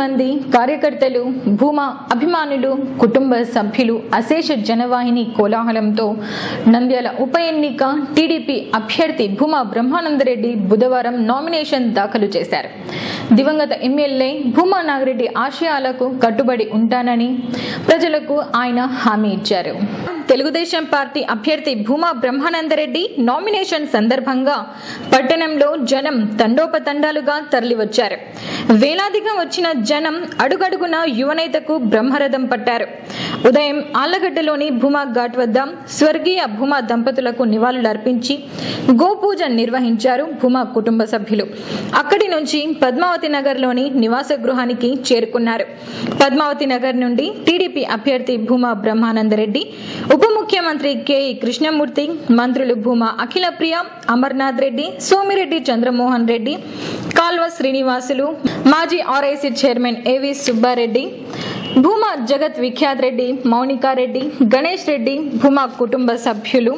మంది కార్యకర్తలు భూమా అభిమానులు కుటుంబ సభ్యులు అశేష జనవాహిని కోలాహలంతో నంద్యాల ఉప ఎన్నిక టీడీపీ అభ్యర్థి భూమా బ్రహ్మానందరెడ్డి బుధవారం నామినేషన్ దాఖలు చేశారు. దివంగత ఎమ్మెల్యే భూమా నాగిరెడ్డి ఆశయాలకు కట్టుబడి ఉంటానని ప్రజలకు ఆయన హామీ ఇచ్చారు. తెలుగుదేశం పార్టీ అభ్యర్థి భూమా బ్రహ్మానందరెడ్డి నామినేషన్ సందర్భంగా పట్టణంలో జనం తండోపతండాలుగా తరలివచ్చారు. వేలాదిగా వచ్చిన జనం అడుగడుగున యువనేతకు బ్రహ్మరథం పట్టారు. ఉదయం ఆళ్ళగడ్డలోని భూమా ఘాట్ వద్ద స్వర్గీయ భూమా దంపతులకు నివాళులర్పించి గోపూజ నిర్వహించారు భూమా కుటుంబ సభ్యులు. అక్కడి నుంచి పద్మావతి నగర్లోని నివాస గృహానికి చేరుకున్నారు. పద్మావతి నగర్ నుండి టీడీపీ అభ్యర్థి భూమా బ్రహ్మానందరెడ్డి ఉప ముఖ్యమంత్రి కెఈ కృష్ణమూర్తి మంత్రులు భూమా అఖిలప్రియ అమర్నాథ్ రెడ్డి సోమిరెడ్డి చంద్రమోహన్ రెడ్డి కాల్వ శ్రీనివాసులు మాజీ RIC chairman AV Subbareddy Bhuma జగత్ విఖ్యాత్ రెడ్డి మౌనికారెడ్డి గణేష్ రెడ్డి భూమా కుటుంబ సభ్యులు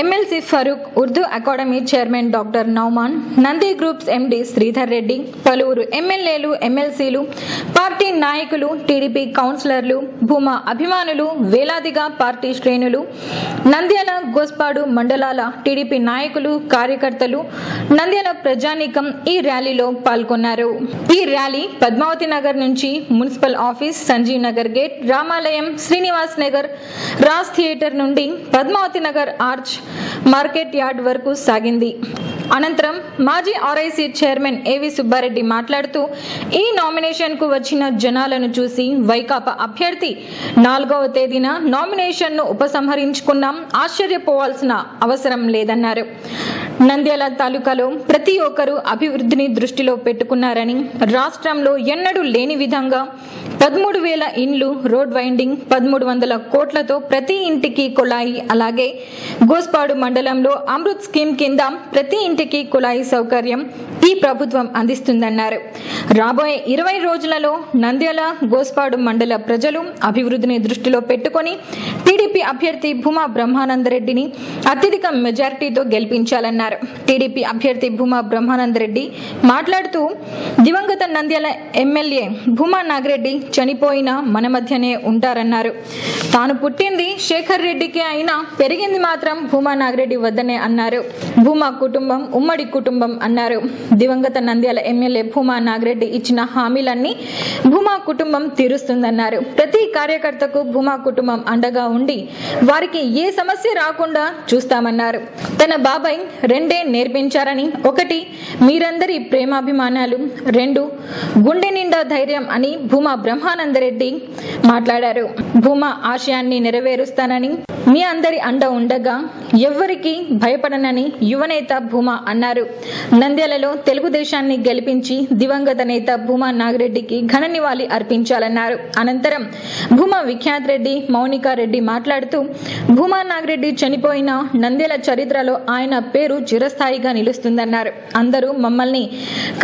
MLC Farooq Urdu academy chairman doctor Nouman Nandi groups MD Sridhar Reddy పలువురు ఎమ్మెల్యేలు ఎమ్మెల్సీలు పార్టీ నాయకులు టీడీపీ కౌన్సిలర్లు భూమా అభిమానులు వేలాదిగా పార్టీ శ్రేణులు నంద్యాల గోస్పాడు మండలాల టీడీపీ నాయకులు కార్యకర్తలు నంద్యాల ప్రజానీకం ఈ ర్యాలీలో పాల్గొన్నారు. ఈ ర్యాలీ పద్మావతి నగర్ నుంచి municipal office Sanjeev Nagar gate రామాలయం శ్రీనివాస్ నగర్ రాజ్ థియేటర్ నుండి Padmavathi Nagar arch market yard వరకు సాగింది. అనంతరం మాజీ ఆర్ఐసీ చైర్మన్ ఏవి సుబ్బారెడ్డి మాట్లాడుతూ ఈ నామినేషన్కు వచ్చిన జనాలను చూసి వైకాపా అభ్యర్థి నాలుగవ తేదీన నామినేషన్ను ఉపసంహరించుకున్నాం ఆశ్చర్యపోవాల్సిన అవసరం లేదన్నారు. నంద్యాల తాలూకాలో ప్రతి ఒక్కరూ అభివృద్ధిని దృష్టిలో పెట్టుకున్నారని రాష్ట్రంలో ఎన్నడూ లేని విధంగా పదమూడు వేల ఇండ్లు రోడ్ వైండింగ్ పదమూడు వందల కోట్లతో ప్రతి ఇంటికి కుళాయి. అలాగే గోస్పాడు మండలంలో అమృత్ స్కీమ్ కింద ప్రతి ఇంటికి కుళాయి సౌకర్యం ఈ ప్రభుత్వం అందిస్తుందన్నారు. రాబోయే ఇరవై రోజులలో నంద్యాల గోస్పాడు మండల ప్రజలు అభివృద్ధిని దృష్టిలో పెట్టుకొని టీడీపీ అభ్యర్థి భూమా బ్రహ్మానందరెడ్డిని అత్యధిక మెజారిటీతో గెలిపించాలన్నారు. టీడీపీ అభ్యర్థి భూమా బ్రహ్మానందరెడ్డి మాట్లాడుతూ దివంగత నంద్యాల ఎమ్మెల్యే భూమా నాగిరెడ్డి చనిపోయినా మన మధ్యనే ఉంటారన్నారు. తాను పుట్టింది శేఖర్ రెడ్డికి అయినా పెరిగింది మాత్రం భూమా నాగిరెడ్డి వద్దనే అన్నారు. భూమా కుటుంబం ఉమ్మడి కుటుంబం అన్నారు. దివంగత నంద్యాల ఎమ్మెల్యే భూమా నాగిరెడ్డి ఇచ్చిన హామీలన్నీ భూమా కుటుంబం తీరుస్తుందన్నారు. ప్రతి కార్యకర్తకు భూమా కుటుంబం అండగా ఉండి వారికి ఏ సమస్య రాకుండా చూస్తామన్నారు. తన బాబాయ్ రెండే నేర్పించారని ఒకటి మీరందరి ప్రేమాభిమానాలు రెండు గుండె నిండా ధైర్యం అని భూమా బ్రహ్మానందరెడ్డి మాట్లాడారు. భూమా ఆశయాన్ని నెరవేరుస్తానని మీ అందరి అండ ఉండగా ఎవ్వరికి భయపడనని యువనేత భూమా అన్నారు. నంద్యాలలో తెలుగుదేశాన్ని గెలిపించి దివంగత నేత భూమా నాగిరెడ్డికి ఘన నివాళి అర్పించాలన్నారు. అనంతరం భూమా విఖ్యాత్ రెడ్డి మౌనికా రెడ్డి మాట్లాడుతూ భూమా నాగిరెడ్డి చనిపోయిన నంద్యాల చరిత్రలో ఆయన పేరు చిరస్థాయిగా నిలుస్తుందన్నారు. అందరూ మమ్మల్ని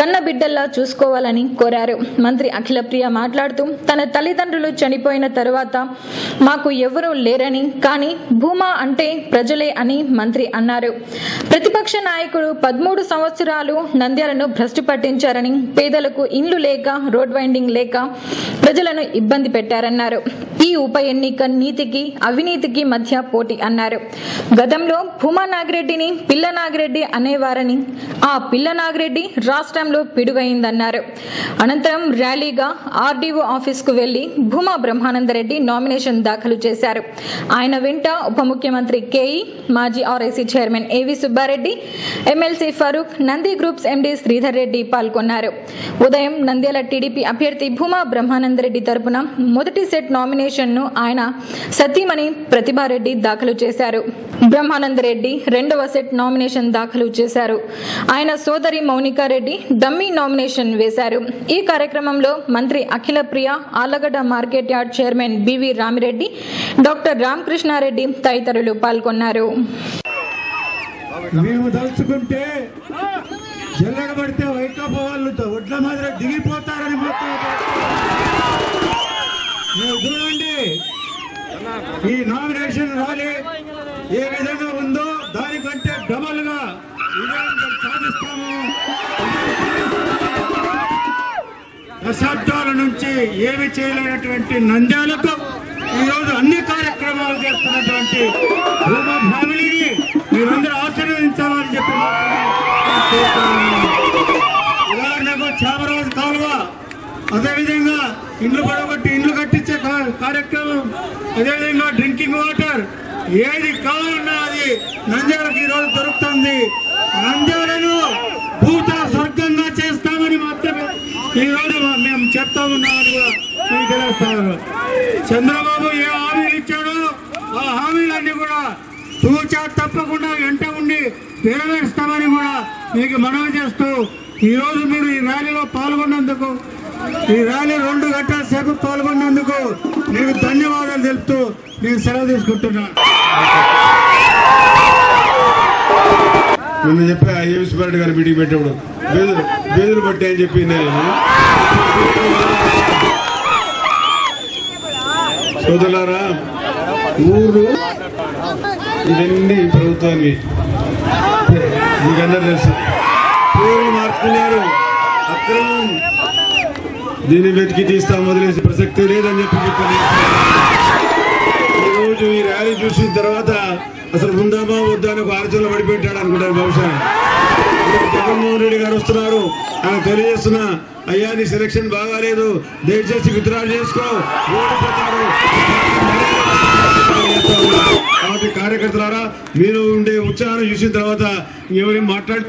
కన్న బిడ్డల్లా చూసుకోవాలని కోరారు. మంత్రి అఖిలప్రియ మాట్లాడుతూ తన తల్లిదండ్రులు చనిపోయిన తరువాత మాకు ఎవరూ లేరని కానీ భూమా అంటే ప్రజలే అని మంత్రి అన్నారు. ప్రతిపక్ష నాయకుడు పదమూడు సంవత్సరాలు నంద్యాలను భ్రష్టు పట్టించారని పేదలకు ఇండ్లు లేక రోడ్ వైండింగ్ లేక ప్రజలను ఇబ్బంది పెట్టారన్నారు. ఈ ఉప ఎన్నిక నీతికి అవినీతికి మధ్య పోటీ అన్నారు. గతంలో భూమా నాగిరెడ్డిని పిల్ల నాగిరెడ్డి అనేవారని ఆ పిల్ల నాగిరెడ్డి రాష్ట్రంలో పిడుగైందన్నారు. అనంతరం ర్యాలీగా ఆర్డీఓ ఆఫీస్కు వెళ్ళి భూమా బ్రహ్మానందరెడ్డి నామినేషన్ దాఖలు చేశారు. ఆయన వెంట ఉప ముఖ్యమంత్రి కేఈ మాజీ RIC chairman AV Subbareddy MLC Farooq Nandi groups MD Sridhar Reddy పాల్గొన్నారు. ఉదయం నంద్యాల టీడీపీ అభ్యర్థి భూమా బ్రహ్మానందరెడ్డి తరపున మొదటి సెట్ నామినేషన్ను ఆయన సతీమణి ప్రతిభారెడ్డి దాఖలు చేశారు. బ్రహ్మానందరెడ్డి రెండవ సెట్ నామినేషన్ దాఖలు చేశారు. ఆయన సోదరి మౌనికారెడ్డి డమ్మీ నామినేషన్ వేశారు. ఈ కార్యక్రమంలో మంత్రి Akhila Priya Allagadda market yard chairman BV Ramireddy doctor Ramakrishna Reddy తదితరులు పాల్గొన్నారు. మేము తలుచుకుంటే జల్లడబడితే వైకాపా వాళ్ళు ఒడ్ల మాదిరి దిగిపోతారని మీరు చూడండి ఈ నామినేషన్ ర్యాలీ ఏ విధంగా ఉందో దానికంటే డబల్గా సాధిస్తాము. దశాబ్దాల నుంచి ఏమి చేయలేనటువంటి నంద్యాలకు ఈరోజు అన్ని కార్యక్రమాలు చేస్తున్నటువంటి భూమా ఫ్యామిలీని మీరందరూ ఆశీర్వదించాలని చెప్పి ఉదాహరణకు చామరాజు కాలువ అదేవిధంగా ఇండ్లు పడగొట్టి ఇండ్లు కట్టించే కార్యక్రమం అదేవిధంగా డ్రింకింగ్ వాటర్ ఏది కావాలన్నా అది నంద్యాలకు ఈరోజు దొరుకుతుంది. నంద్యాలను భూత స్వర్గంగా చేస్తామని మాత్రమే ఈరోజు మేము చెప్తా ఉన్నామని కూడా స్వీకరిస్తారు. చంద్రబాబు ఏ హామీలు ఇచ్చాడో ఆ హామీలన్నీ కూడా తూచా తప్పకుండా వెంట ఉండి నెరవేరుస్తామని కూడా మీకు మనవి చేస్తూ ఈరోజు మీరు ఈ ర్యాలీలో పాల్గొన్నందుకు ఈ ర్యాలీ రెండు గంటల సేపు పాల్గొన్నందుకు మీకు ధన్యవాదాలు తెలుపుతూ నేను సెలవు తీసుకుంటున్నాను. నిన్న చెప్పి ఐఎం సుబ్బారెడ్డి గారు మీటింగ్ పెట్టేప్పుడు బేదులు బేదులు పట్టే అని చెప్పి నేను. సోదరులారా ఊరు ఇవన్నీ ప్రభుత్వాన్ని మీకందరూ తెలుసు. పేర్లు మార్చుకున్నారు. అక్రమం. దీన్ని వెతికి తీస్తాం వదిలేసి ప్రసక్తి లేదని చెప్పి చెప్పాను ఈ ఈ ర్యాలీ చూసిన తర్వాత అసలు ఉందామా వద్దా అని ఒక ఆలోచనలో పడిపెట్టాడు అనుకుంటాను బహుశా. జగన్మోహన్ రెడ్డి గారు వస్తున్నారు. ఆయన తెలియజేస్తున్నా అయ్యా నీ సెలక్షన్ బాగాలేదు. దయచేసి విత్డ్రా చేసుకో. కాబట్టి కార్యకర్తలారా మీరు ఉండే ఉత్సాహాన్ని చూసిన తర్వాత ఎవరేం మాట్లాడి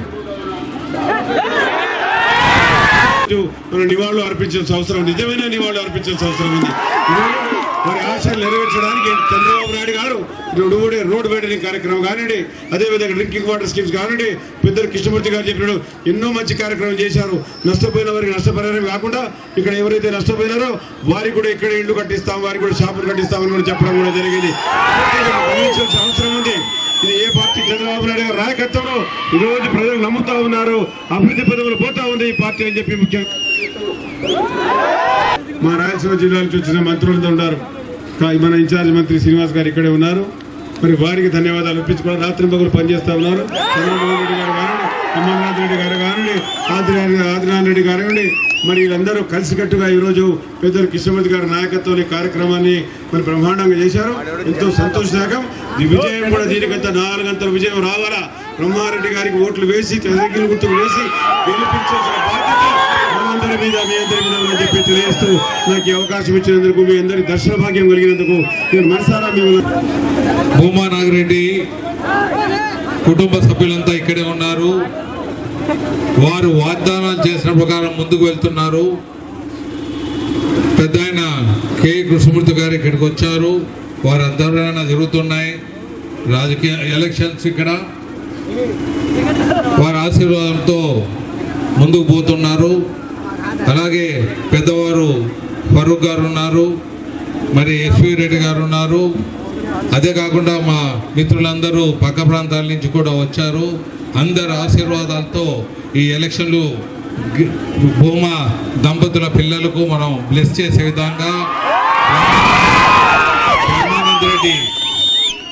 మనం నివాళులు అర్పించాల్సిన అవసరం నిజమైన నివాళులు అర్పించాల్సిన అవసరం ఉంది. మరి వారి ఆశలు నెరవేర్చడానికి చంద్రబాబు నాయుడు గారు రోడ్డు రోడ్డు వేయడానికి కార్యక్రమం కానివ్వండి అదేవిధంగా డ్రింకింగ్ వాటర్ స్కీమ్స్ కానివ్వండి పెద్దలు కృష్ణమూర్తి గారు చెప్పినాడు ఎన్నో మంచి కార్యక్రమం చేశారు. నష్టపోయిన వారికి నష్టపరిహారం కాకుండా ఇక్కడ ఎవరైతే నష్టపోయినారో వారికి కూడా ఇక్కడ ఇల్లు కట్టిస్తాం వారికి కూడా షాపులు కట్టిస్తామని కూడా చెప్పడం కూడా జరిగింది. అవసరం ఉంది. ఇది ఏ పార్టీ చంద్రబాబు నాయుడు గారు నాయకత్వంలో ఈరోజు ప్రజలు నమ్ముతా ఉన్నారు అభివృద్ధి పదవులు పోతా ఉంది ఈ పార్టీ అని చెప్పి ముఖ్యంగా మా రాయలసీమ జిల్లా నుంచి వచ్చిన మంత్రులతో ఉన్నారు. మన ఇన్ఛార్జ్ మంత్రి శ్రీనివాస్ గారు ఇక్కడే ఉన్నారు. మరి వారికి ధన్యవాదాలు అర్పించుకోవడం రాత్రి పగులు పనిచేస్తా ఉన్నారు. చంద్రబాబు రెడ్డి గారు కానివ్వండి అమర్నాథ్ రెడ్డి గారు కానివ్వండి ఆదినారాయణ ఆదినారాయణ రెడ్డి కానివ్వండి మరి వీళ్ళందరూ కలిసికట్టుగా ఈరోజు పెద్దలు కృష్ణమూర్తి గారి నాయకత్వం కార్యక్రమాన్ని మరి బ్రహ్మాండంగా చేశారు. ఎంతో సంతోషదాయకం. ఈ విజయం కూడా దీనికంత నాలుగంతల విజయం రావాలా? బ్రహ్మారెడ్డి గారికి ఓట్లు వేసి చంద్రగిరి గుర్తుకు వేసి గెలిపించాల్సిన బాధ్యత మీద మీ అందరి మీద చెప్పి తెలియజేస్తూ నాకు అవకాశం ఇచ్చినందుకు మీ అందరి దర్శన భాగ్యం కలిగినందుకు నేను మనసారా మిమ్మల్ని భూమా నాగిరెడ్డి కుటుంబ సభ్యులంతా ఇక్కడే ఉన్నారు. వారు వాగ్దానాలు చేసిన ప్రకారం ముందుకు వెళ్తున్నారు. పెద్ద ఆయన కె. కృష్ణమూర్తి గారు ఇక్కడికి వచ్చారు. వారి ఆధ్వర్యాన జరుగుతున్నాయి. రాజకీయ ఎలక్షన్స్ ఇక్కడ. వారి ఆశీర్వాదంతో ముందుకు పోతున్నారు. అలాగే పెద్దవారు ఫరూక్ గారు ఉన్నారు మరి ఎస్వి రెడ్డి గారు ఉన్నారు అదే కాకుండా మా మిత్రులందరూ పక్క ప్రాంతాల నుంచి కూడా వచ్చారు. అందరి ఆశీర్వాదాలతో ఈ ఎలక్షన్లు భూమా దంపతుల పిల్లలకు మనం బ్లెస్ చేసే విధంగా బ్రహ్మానంద రెడ్డి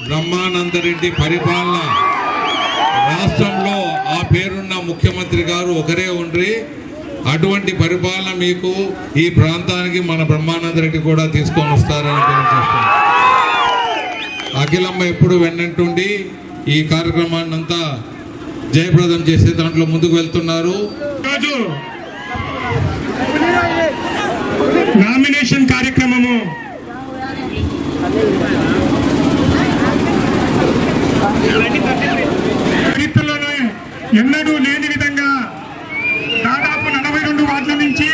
బ్రహ్మానంద రెడ్డి పరిపాలన. రాష్ట్రంలో ఆ పేరున్న ముఖ్యమంత్రి గారు ఒకరే ఉండ్రి. అటువంటి పరిపాలన మీకు ఈ ప్రాంతానికి మన బ్రహ్మానంద రెడ్డి కూడా తీసుకొని వస్తారని అఖిలమ్మ ఎప్పుడు వెన్నంటుండి ఈ కార్యక్రమాన్ని అంతా జయప్రదం చేసే దాంట్లో ముందుకు వెళ్తున్నారు. నామినేషన్ కార్యక్రమము. ఎన్నడూ లేని విధంగా దాదాపు నలభై రెండు వార్డుల నుంచి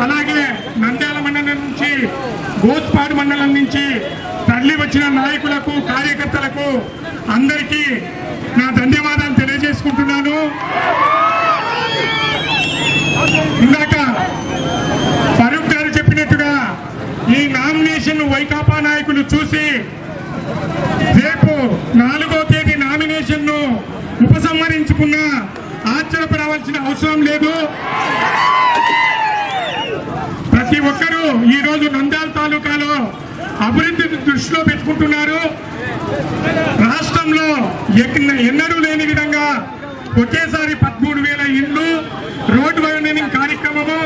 అలాగే నంద్యాల మండలం నుంచి తెలంగాణ నుంచి తరలి వచ్చిన నాయకులకు కార్యకర్తలకు అందరికీ నా ధన్యవాదాలు తెలియజేసుకుంటున్నాను. ఇందాక ఫరూక్ గారు చెప్పినట్టుగా ఈ నామినేషన్ వైకాపా నాయకులు చూసి రేపు నాలుగో తేదీ నామినేషన్ను ఉపసంహరించుకున్న ఆశ్చర్యపడవలసిన అవసరం లేదు. ప్రతి ఒక్కరూ ఈ రోజు నంద్యాల తాలూకాలో అభివృద్ధిని దృష్టిలో పెట్టుకుంటున్నారు. రాష్ట్రంలో ఎన్నడూ లేని విధంగా ఒకేసారి పదమూడు వేల ఇండ్లు రోడ్డు వైండింగ్ కార్యక్రమము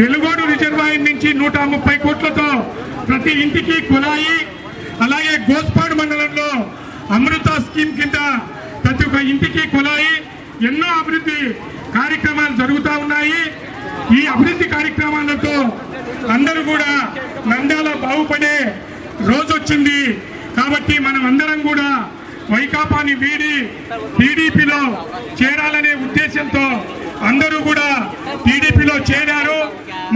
వెలుగోడు రిజర్వాయర్ నుంచి నూట ముప్పై కోట్లతో ప్రతి ఇంటికి కుళాయి అలాగే గోస్పాడు మండలంలో అమృత స్కీమ్ కింద ప్రతి ఒక్క ఇంటికి కుళాయి ఎన్నో అభివృద్ధి కార్యక్రమాలు జరుగుతూ ఉన్నాయి. ఈ అభివృద్ధి కార్యక్రమాలతో అందరూ కూడా నంద్యాల బాగుపడే రోజు వచ్చింది. కాబట్టి మనం అందరం కూడా వైకాపాని వీడి టీడీపీలో చేరాలనే ఉద్దేశంతో అందరూ కూడా టీడీపీలో చేరారు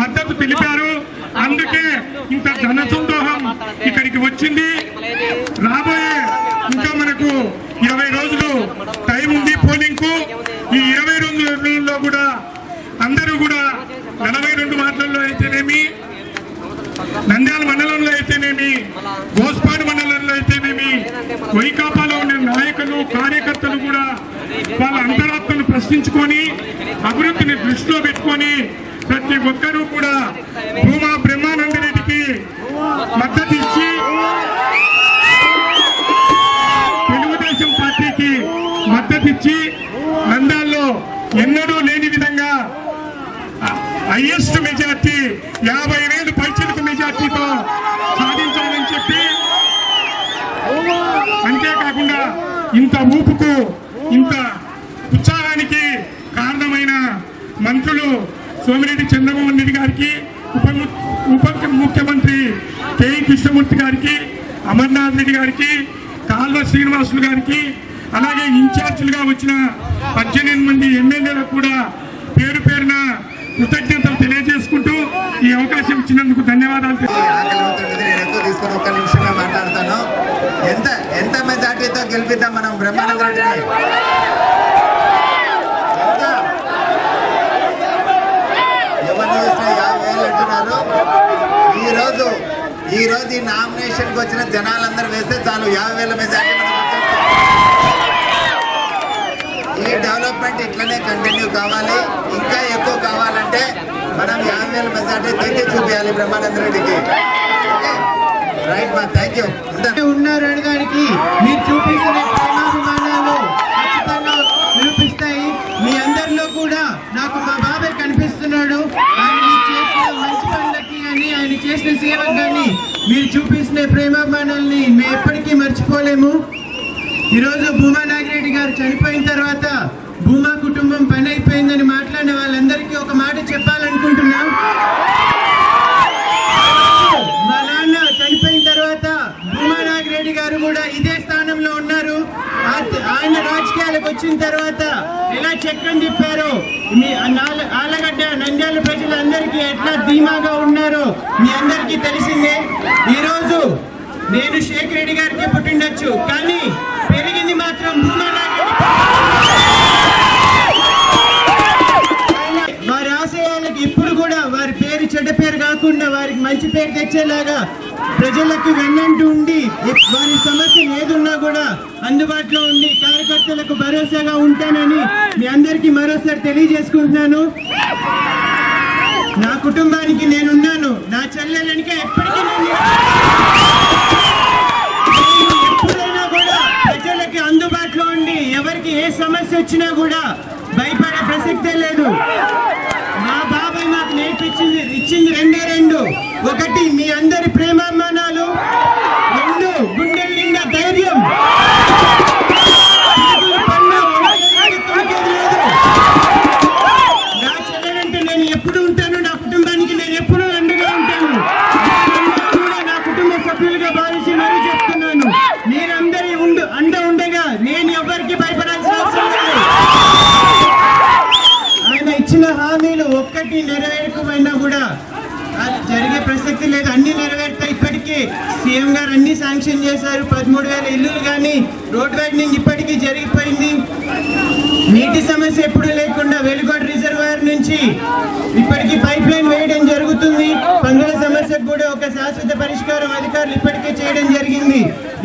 మద్దతు తెలిపారు. అందుకే ఇంత ధనసందోహం ఇక్కడికి వచ్చింది. రాబోయే ఇంకా మనకు ఇరవై రోజులు టైం ఉంది పోలింగ్కు ఈ ఇరవై రెండు రోజుల్లో కూడా అందరూ కూడా నలభై రెండు వార్డులలో అయితేనేమి నంద్యాల మండలంలో అయితేనేమి? గోస్పాడు మండలంలో అయితేనేమి? వైకాపాలో ఉన్న నాయకులు కార్యకర్తలు కూడా వాళ్ళ అంతరాత్మను ప్రశ్నించుకొని అభివృద్ధిని దృష్టిలో పెట్టుకొని ప్రతి ఒక్కరూ కూడా భూమా బ్రహ్మానంద రెడ్డికి మద్దతు ఇచ్చి తెలుగుదేశం పార్టీకి మద్దతు ఇచ్చి నంద్యాల్లో ఎన్నడూ లేని విధంగా హైయెస్ట్ మెజార్టీ యాభై వేలు పైచిలకు మెజార్టీతో సాధించాలని చెప్పి అంతేకాకుండా ఇంత ఊపుకు ఇంత ఉత్సాహానికి కారణమైన మంత్రులు సోమిరెడ్డి చంద్రమోహన్ రెడ్డి గారికి ఉప ఉప ముఖ్యమంత్రి కేఈ కృష్ణమూర్తి గారికి అమర్నాథ్ రెడ్డి గారికి కాల్వ శ్రీనివాసులు గారికి అలాగే ఇన్ఛార్జీలుగా వచ్చిన పద్దెనిమిది మంది ఎమ్మెల్యేలకు కూడా పేరు పేరున కృతజ్ఞతలు తెలియజేసుకుంటూ ఈ అవకాశం ఇచ్చినందుకు ధన్యవాదాలు. ఈ నేను తీసుకొని ఒక్క నిమిషమే మాట్లాడతాను. ఎంత ఎంత మెజార్టీతో గెలిపిద్దాం మనం బ్రహ్మానంద రెడ్డిని? ఎంత? ఎవరిని చూసినా యాభై వేలు అంటున్నారు. ఈ రోజు ఈ రోజు ఈ నామినేషన్కి వచ్చిన జనాలందరూ వేస్తే చాలు యాభై వేల మెజార్టీ మనకు ఈ డెవలప్మెంట్ ఇట్లనే కంటిన్యూ కావాలి. ఇంకా ఎక్కువ కావాలంటే మనం యాభై వేల మెజార్టీ తెచ్చి చూపించాలి బ్రహ్మానంద రెడ్డికి. రైట్ మా థ్యాంక్ యూ ఉన్నారు అనడానికి మీరు చూపిస్తున్న ప్రేమాభిమానాలు ఖచ్చితంగా నిరూపిస్తాయి. మీ అందరిలో కూడా నాకు మా బాబాయ్ కనిపిస్తున్నాడు. ఆయన చేసిన మంచి పనులకి కానీ ఆయన చేసిన సేవకు కానీ మీరు చూపిస్తున్న ప్రేమాభిమానాల్ని మేము ఎప్పటికీ మర్చిపోలేము. ఈరోజు భూమా నాగిరెడ్డి గారు చనిపోయిన తర్వాత భూమా కుటుంబం పని అయిపోయిందని మాట్లాడిన వాళ్ళందరికీ ఒక మాట చెప్పాలనుకుంటున్నాం. మా నాన్న చనిపోయిన తర్వాత భూమా నాగిరెడ్డి గారు కూడా ఇదే స్థానంలో ఉన్నారు. ఆ- ఆయన రాజకీయాలకు వచ్చిన తర్వాత ఎలా చక్రం తిప్పారో? మీ ఆలగడ్డ నంద్యాల ప్రజలందరికీ ఎట్లా ధీమాగా ఉన్నారో? మీ అందరికీ తెలిసిందే. ఈరోజు నేను శేఖర్ రెడ్డి గారికి పుట్టిండొచ్చు. కానీ పెరిగింది మాత్రం భూమా నాగిరెడ్డి. చెడ్డ పేరు కాకుండా వారికి మంచి పేరు తెచ్చేలాగా ప్రజలకు వెన్నంటూ ఉండి వారి సమస్య ఏదున్నా కూడా అందుబాటులో ఉండి కార్యకర్తలకు భరోసాగా ఉంటానని మీ అందరికీ మరోసారి తెలియజేసుకుంటున్నాను. నా కుటుంబానికి నేనున్నాను. నా చెల్లెలనిక ఎప్పటికీ ఎప్పుడైనా కూడా ప్రజలకి అందుబాటులో ఉండి ఎవరికి ఏ సమస్య వచ్చినా కూడా భయపడే ప్రసక్తే లేదు. ఇప్పించింది ఇచ్చింది రెండే రెండు. ఒకటి మీ అందరి ప్రేమాభిమానాలు రెండు గుండెల నిండా ధైర్యం.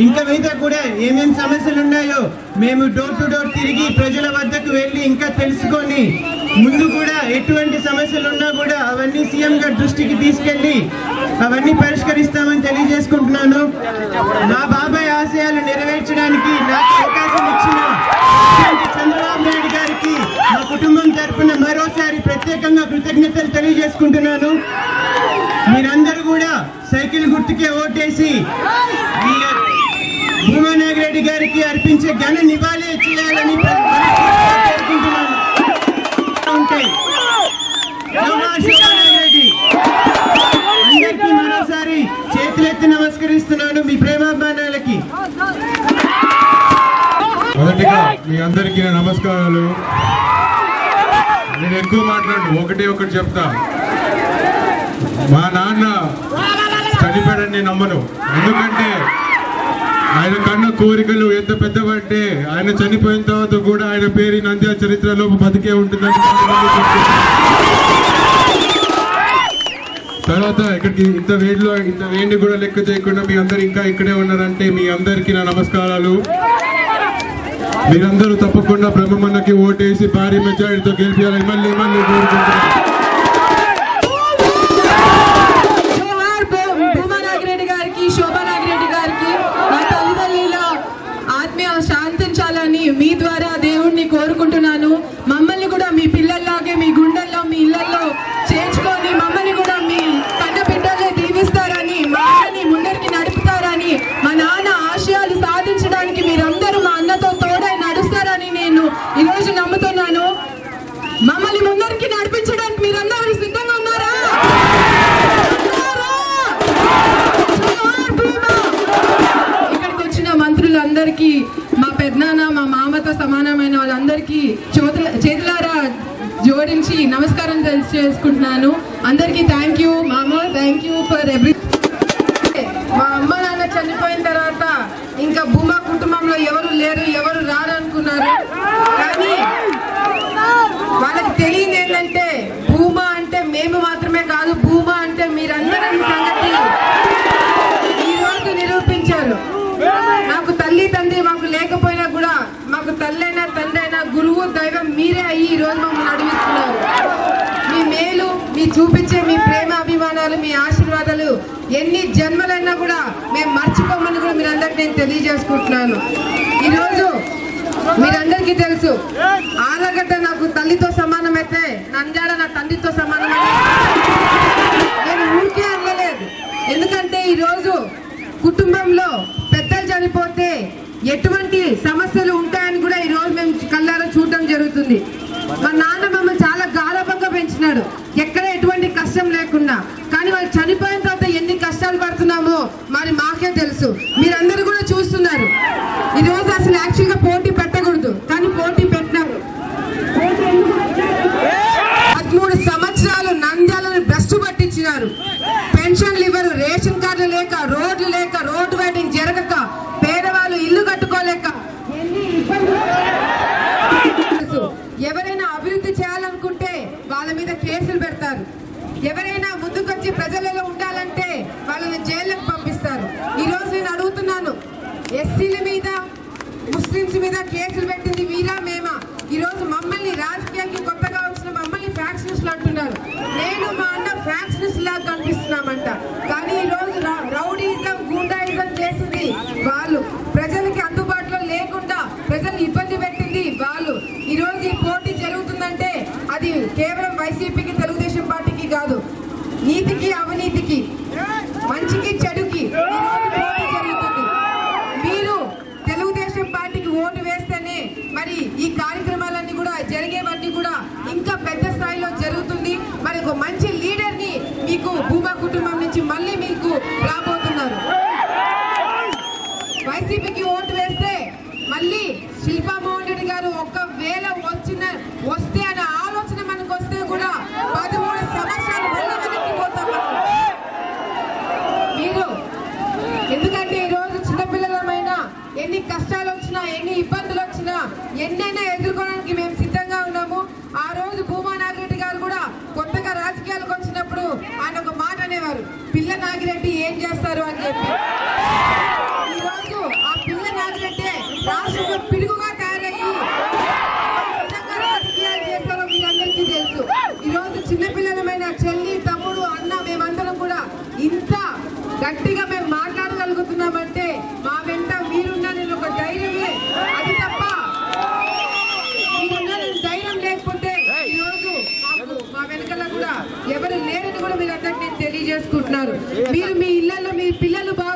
ఇంకా మిగతా కూడా ఏమేం సమస్యలు ఉన్నాయో మేము డోర్ టు డోర్ తిరిగి ప్రజల వద్దకు వెళ్ళి ఇంకా తెలుసుకొని ముందు కూడా ఎటువంటి సమస్యలు ఉన్నా కూడా అవన్నీ సీఎం గారి దృష్టికి తీసుకెళ్ళి అవన్నీ పరిష్కరిస్తామని తెలియజేసుకుంటున్నాను. మా బాబాయ్ ఆశయాలు నెరవేర్చడానికి నాకు అవకాశం ఇచ్చిన చంద్రబాబు నాయుడు గారికి మా కుటుంబం తరఫున మరోసారి ప్రత్యేకంగా కృతజ్ఞతలు తెలియజేసుకుంటున్నాను. మీరందరూ కూడా సైకిల్ గుర్తుకే ఓటేసి ఈ భూమానాగిరెడ్డి గారికి అర్పించే ఘన నివాళి చేయాలని కోరుకుంటున్నాను. ఉంటాయి. అందరికీ మరోసారి చేతులెత్తి నమస్కరిస్తున్నాను మీ ప్రేమాభిమానాలకి. మొదటిగా మీ అందరికీ నమస్కారాలు. నేను ఎక్కువ మాట్లాడు ఒకటే ఒకటి చెప్తా. మా నాన్న చనిపోయాడని నేను నమ్మను. ఎందుకంటే ఆయన కన్న కోరికలు ఎంత పెద్దవంటే ఆయన చనిపోయిన తర్వాత కూడా ఆయన పేరు నంద్యాల చరిత్రలో బతికే ఉంటుందని తర్వాత ఇక్కడికి ఇంత వేడిలో ఇంత వేడిని కూడా లెక్క చేయకుండా మీ అందరు ఇంకా ఇక్కడే ఉన్నారంటే మీ అందరికీ నా నమస్కారాలు. మీరందరూ తప్పకుండా బ్రహ్మన్నకి ఓటేసి భారీ మెజారిటీతో గెలిపించాలి మళ్ళీ మళ్ళీ కోరుకుంటున్నాను జోహార్ భూ- భూమా నాగిరెడ్డి గారికి శోభా నాగిరెడ్డి గారికి నా తల్లిదండ్రుల ఆత్మీయ శాంతించాలని మీ ద్వారా దేవుణ్ణి కోరుకుంటున్నాను వాళ్ళందరికీ మా పెద్దనాన్న మా మామతో సమానమైన వాళ్ళందరికీ చోతుల చేతులారా జోడించి నమస్కారం చేసుకుంటున్నాను అందరికీ థ్యాంక్ యూ మామ థ్యాంక్ యూ ఫర్ ఎవ్రీ మా అమ్మ నాన్న చనిపోయిన తర్వాత ఇంకా భూమా కుటుంబంలో ఎవరు లేరు ఎవరు రారు అనుకున్నారు కానీ వాళ్ళకి తెలియదు ఏంటంటే భూమా అంటే మేము మాత్రమే కాదు భూమా అంటే మీరందరూ సంగతి ఈ రోజు నిరూపించారు నాకు తల్లి తండ్రి మాకు లేకపోయినా కూడా మాకు తల్లైనా తండ్రి అయినా దైవం మీరే అయ్యి ఈ రోజు మమ్మల్ని నడిపిస్తున్నారు మీ మేలు మీ చూపించే మీ ప్రేమ అభిమానాలు మీ ఆశీర్వాదాలు ఎన్ని జన్మలైనా కూడా మేము మర్చిపోమని కూడా మీరందరికీ నేను తెలియజేసుకుంటున్నాను. ఈరోజు మీరందరికీ తెలుసు ఆలగడ్డ నాకు తల్లితో సమానమైతే నంజాడ నా తండ్రితో సమానమైతే నేను ఊరికే అనలేదు. ఎందుకంటే ఈరోజు కుటుంబంలో పెద్దలు చనిపోతే ఎటువంటి సమస్యలు ఉంటాయని కూడా ఈ రోజు మేము కళ్ళారా ఉంటుంది మా నాన్న మమ్మల్ని చాలా గాలభంగా పెంచినాడు. ఎక్కడ ఎటువంటి కష్టం లేకుండా కానీ వాళ్ళు చనిపోయిన తర్వాత ఎన్ని కష్టాలు పడుతున్నామో మరి మాకే తెలుసు. మీరందరూ కూడా చూస్తున్నారు. ఈ రోజు అసలు యాక్చువల్గా పోటీ పెట్టకూడదు. కానీ పోటీ పెట్టినారు పదమూడు సంవత్సరాలు నంద్యాలను భ్రష్టు పట్టించినారు. పెన్షన్లు ఇవ్వరు రేషన్ కార్డులు లేక రోడ్ లేక రోడ్డు వైడింగ్ జరగక పేదవాళ్ళు ఇల్లు కట్టుకోలేక ఎన్ని ఇబ్బందులు తెలుసు. ఎవరైనా అభివృద్ధి చేయాలనుకుంటే వాళ్ళ మీద కేసులు పెడతారు ఎవరైనా ముందుకొచ్చి ప్రజలలో ఉండాలంటే వాళ్ళని జైళ్ళకు పంపిస్తారు ఈ రోజు నేను అడుగుతున్నాను ఎస్సీల మీద ముస్లింస్ మీద కేసులు పెట్టింది వీరా మేమా ఈ రోజు మమ్మల్ని రాజకీయానికి కొత్తగా వచ్చిన మమ్మల్ని ఫ్యాక్షనిస్టులు అంటున్నారు నేను మా అన్న ఫ్యాక్షనిస్ట్ లాగా కనిపిస్తున్నామంట కానీ ఈ రోజు రౌ- రౌడీయిజం గూండాయిజం చేసింది వాళ్ళు ప్రజలకి అందుబాటులో లేకుండా ప్రజల్ని ఇబ్బంది పెట్టింది వాళ్ళు ఈ రోజు ఈ పోటీ జరుగుతుందంటే అది కేవలం వైసీపీకి తెలుగుదేశం పార్టీకి కాదు నీతికి అవినీతికి మంచికి చెడుకి ఈ రోజు పోటీ జరుగుతుంది మీరు తెలుగుదేశం పార్టీకి ఓటు వేస్తేనే మరి ఈ కార్యక్రమాలన్నీ కూడా జరిగేవన్నీ కూడా ఇంకా పెద్ద స్థాయిలో జరుగుతుంది మరి ఒక మంచి లీడర్ని మీకు భూమా కుటుంబం నుంచి మళ్ళీ మీకు రాబోతున్నారు వైసీపీకి ఓటు వేస్తే మళ్ళీ శిల్పా మోహన్ రెడ్డి గారు ఒకవేళ వచ్చిన వస్తే అనే ఆలోచన మనకు వస్తే కూడా పదమూడు సంవత్సరాలు మళ్ళీ వెనక్కి పోతాం మనం. మీరు ఎందుకంటే ఈ రోజు చిన్నపిల్లలమైనా ఎన్ని కష్టాలు వచ్చినా ఎన్ని ఇబ్బందులు వచ్చినా ఎన్నైనా ఎదుర్కోవడానికి మేము సిద్ధంగా ఉన్నాము ఆ రోజు భూమా నాగిరెడ్డి గారు కూడా కొత్తగా రాజకీయాలకు వచ్చినప్పుడు ఆయన ఒక మాట అనేవారు పిల్ల నాగిరెడ్డి ఏం చేస్తారు అని చెప్పి చేసుకుంటున్నారు. మీరు మీ ఇళ్ళలో మీ పిల్లలు బాగా